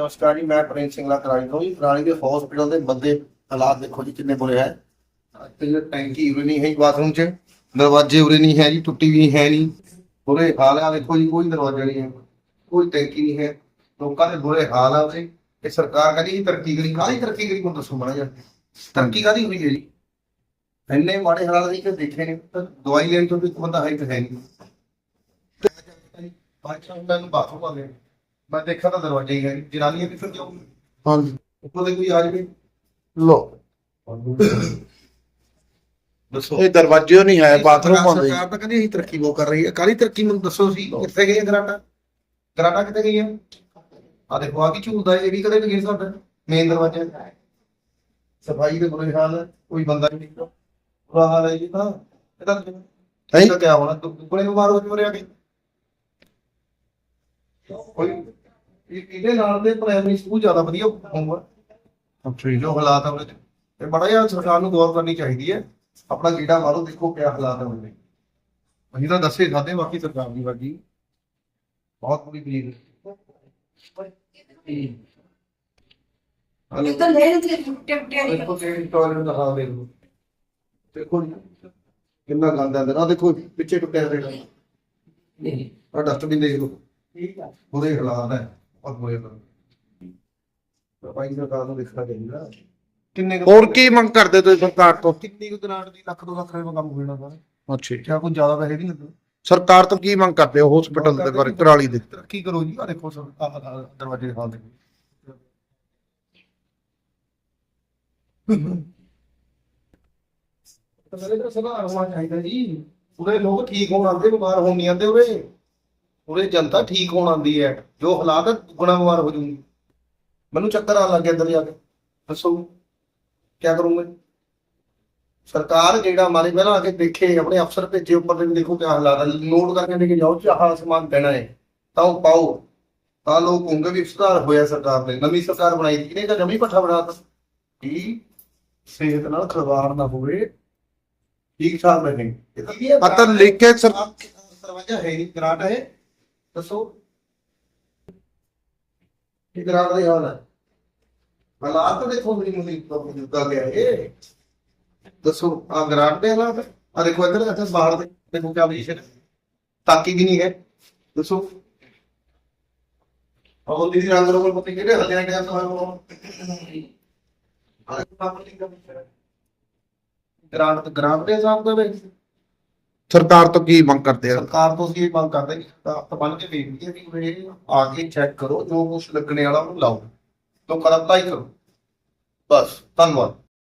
ਨਮਸਕਾਰ ਜੀ, ਮੈਂ ਪ੍ਰਿੰਸ ਸਿੰਘਲਾ ਕਰਾਲੀ ਤੋਂ ਜੀ। ਕਰਾਲੀ ਦੇ ਹਸਪੀਟਲ ਦੇ ਬੰਦੇ ਹਾਲਾਤ ਦੇਖੋ ਜੀ ਕਿੰਨੇ ਬੁਰੇ ਹੈ। ਤੇ ਇਹ ਟੈਂਕੀ ਉਰੇ ਨਹੀਂ ਹੈ ਬਾਥਰੂਮ 'ਚ। ਦਰਵਾਜ਼ੇ ਉਰੇ ਨਹੀਂ ਹੈ ਜੀ, ਟੁੱਟੀ ਵੀ ਹੈ ਨਹੀਂ। ਬੁਰੇ ਹਾਲ ਆ, ਦੇਖੋ ਜੀ, ਕੋਈ ਦਰਵਾਜ਼ਾ ਨਹੀਂ ਹੈ। ਕੋਈ ਟੈਂਕੀ ਨਹੀਂ ਹੈ। ਲੋਕਾਂ ਦੇ ਬੁਰੇ ਹਾਲ ਆ ਉਰੇ। ਇਹ ਸਰਕਾਰ ਕਹਿੰਦੀ ਜੀ ਤਰੱਕੀ ਕਰੀ, ਕਾਹਦੀ ਤਰੱਕੀ ਕਰੀ? ਮੈਨੂੰ ਦੱਸੋ ਮਾੜਾ ਜਿਹਾ। ਤਰੱਕੀ ਕਾਹਦੀ ਹੋਈ ਹੈ ਜੀ? ਇੰਨੇ ਮਾੜੇ ਹਾਲਾਤ ਨਹੀਂ ਕਿ ਦੇਖੇ ਨੇ। ਦਵਾਈ ਲੈਣ ਤੋਂ ਵੀ ਇੱਕ ਬੰਦਾ ਹੈ ਤਾਂ ਹੈ ਨਹੀਂ। ਬਾਅਦ ਮੈਨੂੰ ਬਾਥਰੂਮ ਆ ਗਿਆ। ਮੈਂ ਦੇਖਿਆ ਤਾਂ ਦਰਵਾਜ਼ਾ ਹੀ ਹੈ। ਜਨਾਨੀਆਂ ਕਿੱਥੇ ਜਾਊ ਹਾਂਜੀ। ਉੱਪਰ ਦੇ ਕੋਈ ਆ ਜਾਵੇ? ਲੋ ਦੱਸੋ। ਇਹ ਦਰਵਾਜ਼ੇ ਨਹੀਂ ਹੈ ਬਾਥਰੂਮ ਆਉਂਦੇ ਸਰਕਾਰ ਤਾਂ ਕਹਿੰਦੀ ਅਸੀਂ ਤਰੱਕੀ ਬਹੁਤ ਕਰ ਰਹੀ ਹੈ। ਕਾਹਦੀ ਤਰੱਕੀ ਮੈਨੂੰ ਦੱਸੋ ਸੀ ਕਿੱਥੇ ਗਈ ਹੈ ਗਰਾਟਾ? ਗਰਾਟਾ ਕਿੱਥੇ ਗਈ ਹੈ? ਆ ਦੇਖੋ ਆ ਕੀ ਝੂਲਦਾ ਹੈ ਇਹ ਵੀ ਕਦੇ ਨਹੀਂ ਗਈ ਸਾਡਾ ਮੇਨ ਦਰਵਾਜ਼ਾ। ਸਫ਼ਾਈ ਦੇ ਬੁਰੇ ਹਾਲ ਹੈ ਕੋਈ ਬੰਦਾ ਨਹੀਂ ਨਿਕਲਦਾ ਬੁਰਾ ਹਾਲ ਹੈ ਜੀ ਤਾਂ। ਇਹਦਾ ਹੈਂ? ਇਹਦਾ ਕੀ ਹੋਣਾ ਦੁੱਗਣੇ ਬਿਮਾਰ ਹੋ ਜੂਰੇ ਆ ਕੇ ਕੋਈ ਇਹ- ਇਹਦੇ ਨਾਲ ਦੇ ਪ੍ਰਾਇਮਰੀ ਸਕੂਲ ਜ਼ਿਆਦਾ ਵਧੀਆ ਹੋਊਗਾ। ਅੱਛਾ ਜੀ। ਜੋ ਹਾਲਾਤ ਆ ਉਹਦੇ ਤੇ ਬੜਾ ਜਿਹਾ ਸਰਕਾਰ ਨੂੰ ਗੌਰ ਕਰਨੀ ਚਾਹੀਦੀ ਹੈ। ਆਪਣਾ ਕੀੜਾ ਮਾਰੋ ਦੇਖੋ ਕਿਆ ਹਾਲਾਤ ਹੈ ਉਹਦੇ। ਅਸੀਂ ਤਾਂ ਦੱਸੇ ਖਾਦੇ ਬਾਕੀ ਸਰਕਾਰ ਦੀ ਵਾਗੀ ਬਹੁਤ ਬੁਰੀ ਹਲੋ ਇਹ ਤਾਂ ਲੈ ਲੈਂਦੇ ਟੁੱਟੇ ਟੁੱਟੇ ਨਹੀਂ ਦੇਖੋ ਕਿ ਟਾਇਲਟ ਦਾ ਹਾਲ ਦੇਖ। ਦੇਖੋ ਕਿੰਨਾ ਗੰਦ ਆਂਦਾ ਨਾ ਦੇਖੋ ਪਿੱਛੇ ਟੁੱਟਿਆ ਹੋਇਆ ਨਹੀਂ। ਆ ਡਸਟਬਿਨ ਦੇਖ ਲਓ। ਠੀਕ ਆ ਬੁਰੇ ਹਾਲਾਤ ਹੈ। ਭਾਈ ਸਰਕਾਰ ਨੂੰ ਦੇਖਣਾ ਚਾਹੀਦਾ। ਕਿੰਨੇ ਕੁ- ਹੋਰ ਕੀ ਮੰਗ ਕਰਦੇ ਤੁਸੀਂ ਸਰਕਾਰ ਤੋਂ? ਕਿੰਨੀ ਕੁ ਗ੍ਰਾਂਟ ਦੀ ਲੱਖ ਦੋ ਲੱਖ ਰੁਪਏ ਦਾ ਕੰਮ ਹੋਣਾ ਸਾਰਾ? ਅੱਛਾ ਜੀ। ਕਿਆ ਕੋਈ ਜ਼ਿਆਦਾ ਪੈਸੇ ਨਹੀਂ ਲੱਗਦੇ ਸਰਕਾਰ ਤੋਂ ਕੀ ਮੰਗ ਕਰਦੇ ਹੋ ਹਸਪੀਟਲ ਦੇ ਬਾਰੇ ਕਰਾਲੀ ਦੇ? ਤਰੱਕੀ ਕਰੋ ਜੀ। ਆ ਦੇਖੋ ਸਰ ਆਹ ਆਹ ਦਰਵਾਜ਼ੇ ਦੇ ਹਾਲ ਦੇਖੋ ਤਾਂ ਮੇਰੇ ਤਾਂ ਸੁਧਾਰ ਹੋਣਾ ਚਾਹੀਦਾ ਜੀ। ਉਰੇ ਲੋਕ ਠੀਕ ਹੋਣ ਆਉਂਦੇ ਬਿਮਾਰ ਹੋਣ ਨਹੀਂ ਆਉਂਦੇ ਉਰੇ। ਉਰੇ ਜਨਤਾ ਠੀਕ ਹੋਣ ਆਉਂਦੀ ਹੈ ਜੋ ਹਾਲਾਤ ਹੈ ਗੁਣਾ ਬਿਮਾਰ ਹੋ ਜੂਗੀ ਮੈਨੂੰ ਚੱਕਰ ਆਉਣ ਲੱਗ ਗਿਆ ਅੰਦਰ ਜਾ ਕੇ। ਦੱਸੋ ਕੀ ਕਰੂੰਗੇ? ਸਰਕਾਰ ਜਿਹੜਾ ਮਾਰੇ ਪਹਿਲਾਂ ਆ ਕੇ ਦੇਖੇ ਆਪਣੇ ਅਫਸਰ ਭੇਜੇ ਉੱਪਰ ਦੇ ਦੇਖੋ ਕਿਆ ਹਾਲਾਤ ਹੈ ਨੋਟ ਕਰਕੇ ਲੈ ਕੇ ਜਾਓ ਕਿ ਆਹ ਸਮਾਨ ਪੈਣਾ ਹੈ। ਤਾਂ ਉਹ ਪਾਓ। ਤਾਂ ਲੋਕ ਕਹੋਗੇ ਵੀ ਸੁਧਾਰ ਹੋਇਆ ਸਰਕਾਰ ਨੇ ਨਵੀਂ ਸਰਕਾਰ ਬਣਾਈ ਸੀ ਕਿਨੇ ਤਾਂ ਜਮੀ ਪੱਠਾ ਬਣਾਤਾ ਕੀ ਸਿਹਤ ਨਾਲ ਖਿਲਵਾੜ ਨਾ ਹੋਵੇ। ਠੀਕ ਠਾਕ ਰਹੇ। ਇਹ ਤਾਂ ਕੀ ਲਿਖ ਕੇ ਸਰ ਆਪ ਦਰਵਾਜ਼ਾ ਹੈ ਨਹੀਂ ਗਰਾਟ ਹੈ। ਦੱਸੋ। ਇਹ ਗਰਾਟ ਦਾ ਹਾਲ ਹੈ ਹਾਲਾਤ ਦੇਖੋ ਮੇਰੀ ਮੁੰਡੀ ਤੋਂ ਦਿੱਤਾ ਗਿਆ ਇਹ ਦੱਸੋ ਆ ਗਰਾਟ ਦੇ ਹਾਲਾਤ? ਆ ਦੇਖੋ ਇੱਧਰ ਇੱਧਰ ਬਾਹਰ ਦੇ ਦੇਖੋ ਕਿਆ ਪੋਜੀਸ਼ਨ ਤਾਕੀ ਵੀ ਨਹੀਂ ਹੈ। ਦੱਸੋ। ਉਹ ਦੀਦੀ ਰੰਗ ਰੋਗਲ ਪਤੀ ਕਿਹੜੇ ਹੱਲੇ ਨਾਲ ਟਾਈਮ ਹੋਇਆ ਉਹ ਗ੍ਰਾਂਟ ਗ੍ਰਾਂਟ ਦੇ ਹਿਸਾਬ ਦੇ ਵਿੱਚ ਸਰਕਾਰ ਤੋਂ ਕੀ ਮੰਗ ਕਰਦੇ ਆ? ਸਰਕਾਰ ਤੋਂ ਅਸੀਂ ਇਹ ਮੰਗ ਕਰਦੇ ਕਿ ਹੱਥ ਬੰਨ ਕੇ ਬੇਨਤੀ ਹੈ ਕਿ ਉਹ ਆ ਕੇ ਚੈੱਕ ਕਰੋ, ਜੋ ਕੁਝ ਲੱਗਣੇ ਵਾਲਾ ਉਹਨੂੰ ਲਾਓ। ਲੋਕਾਂ ਦਾ ਭਲਾਈ ਕਰੋ। ਬਸ, ਧੰਨਵਾਦ।